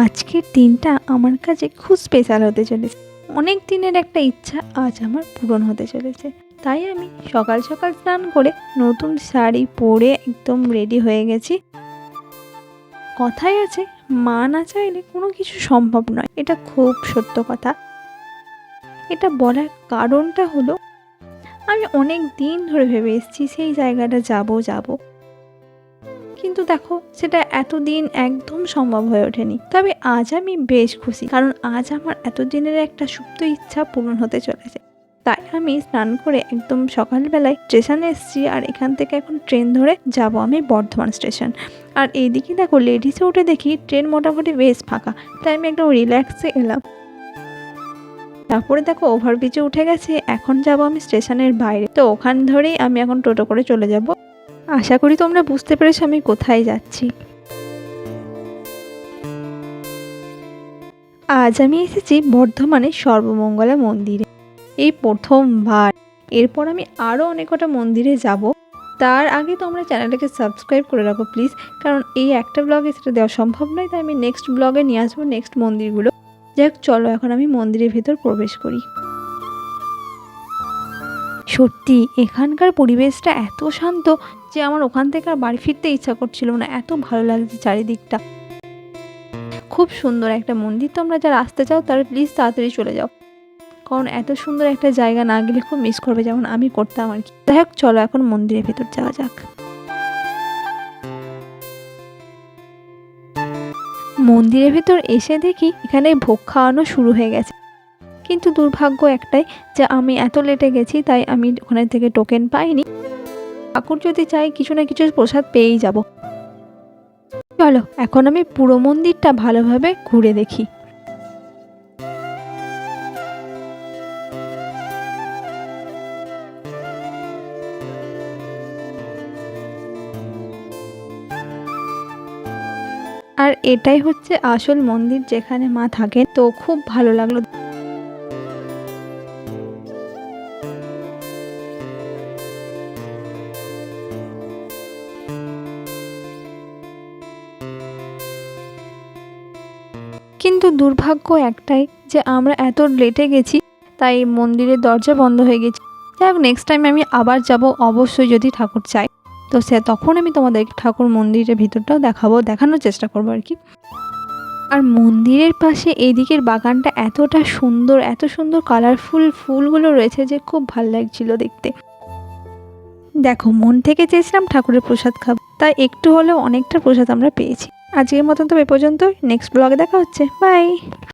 আজকের দিনটা আমার কাছে খুব স্পেশাল হতে চলেছে। অনেক দিনের একটা ইচ্ছা আজ আমার পূরণ হতে চলেছে। তাই আমি সকাল সকাল স্নান করে নতুন শাড়ি পরে একদম রেডি হয়ে গেছি। কথাই আছে, মা না চাইলে কোনো কিছু সম্ভব নয়। এটা খুব সত্য কথা। এটা বলার কারণটা হলো, আমি অনেক দিন ধরে ভেবে এসেছি সেই জায়গাটা যাব যাব। কিন্তু দেখো, সেটা এতদিন একদম সম্ভব হয়ে ওঠেনি। তবে আজ আমি বেশ খুশি, কারণ আজ আমার এতদিনের একটা সুপ্ত ইচ্ছা পূরণ হতে চলেছে। তাই আমি স্নান করে একদম সকালবেলায় স্টেশনে এসেছি আর এখান থেকে এখন ট্রেন ধরে যাব আমি বর্ধমান স্টেশন। আর এইদিকে দেখো লেডিসে উঠে দেখি ট্রেন মোটামুটি বেশ ফাঁকা, তাই আমি একদম রিল্যাক্সে এলাম। তারপরে দেখো ওভারব্রিজে উঠে গেছে, এখন যাব আমি স্টেশনের বাইরে। তো ওখান ধরেই আমি এখন টোটো করে চলে যাব। আশা করি তোমরা বুঝতে পেরেছ আমি কোথায় যাচ্ছি। আজ আমি এসেছি বর্ধমানে সর্বমঙ্গলা মন্দিরে। এই প্রথমবার। এরপর আমি আরও অনেক কটা মন্দিরে যাব। তার আগে তোমরা চ্যানেলটাকে সাবস্ক্রাইব করে রাখো প্লিজ, কারণ এই একটা ব্লগে সেটা দেওয়া সম্ভব নয়, তাই আমি নেক্সট ব্লগে নিয়ে আসব নেক্সট মন্দিরগুলো। যাই হোক চলো এখন আমি মন্দিরের ভেতর প্রবেশ করি। সত্যি, এখানকার পরিবেশটা এত শান্ত যে আমার ওখান থেকে আর বাড়ি ফিরতে ইচ্ছা করছিল না। এত ভালো লাগছে চারিদিকটা। খুব সুন্দর একটা মন্দির। তোমরা যারা আসতে চাও তারা প্লিজ তাড়াতাড়ি চলে যাও। কারণ এত সুন্দর একটা জায়গা না গেলে খুব মিস করবে যেমন আমি করতাম আর কি। যাই হোক, চলো এখন মন্দিরের ভেতর যাওয়া যাক। মন্দিরের ভেতর এসে দেখি এখানে ভোগ খাওয়ানো শুরু হয়ে গেছে। কিন্তু দুর্ভাগ্য একটাই যে আমি এত লেটে গেছি, তাই আমি ওখানে থেকে টোকেন পাইনি। ঠাকুর যদি চাই কিছু না কিছু প্রসাদ পেয়েই যাব। চলো, এখন আমি পুরো মন্দিরটা ভালোভাবে ঘুরে দেখি। আর এটাই হচ্ছে আসল মন্দির যেখানে মা থাকেন, তো খুব ভালো লাগল। কিন্তু দুর্ভাগ্য একটাই যে আমরা এত লেটে গেছি, তাই মন্দিরের দরজা বন্ধ হয়ে গেছে। যাই হোক নেক্সট টাইম আমি আবার যাব, অবশ্যই যদি ঠাকুর চাই। তো সে, তখন আমি তোমাদের ঠাকুর মন্দিরের ভিতরটাও দেখাবো, দেখানোর চেষ্টা করব আর কি। আর মন্দিরের পাশে এদিকের বাগানটা এতটা সুন্দর, এত সুন্দর কালারফুল ফুলগুলো রয়েছে যে খুব ভালো লাগছিল দেখতে। দেখো, মন থেকে চেয়েছিলাম ঠাকুরের প্রসাদ খাব, তাই একটু হলেও অনেকটা প্রসাদ আমরা পেয়েছি। আজকের মতন তো এ পর্যন্ত নেক্সট ব্লগে দেখা হচ্ছে। বাই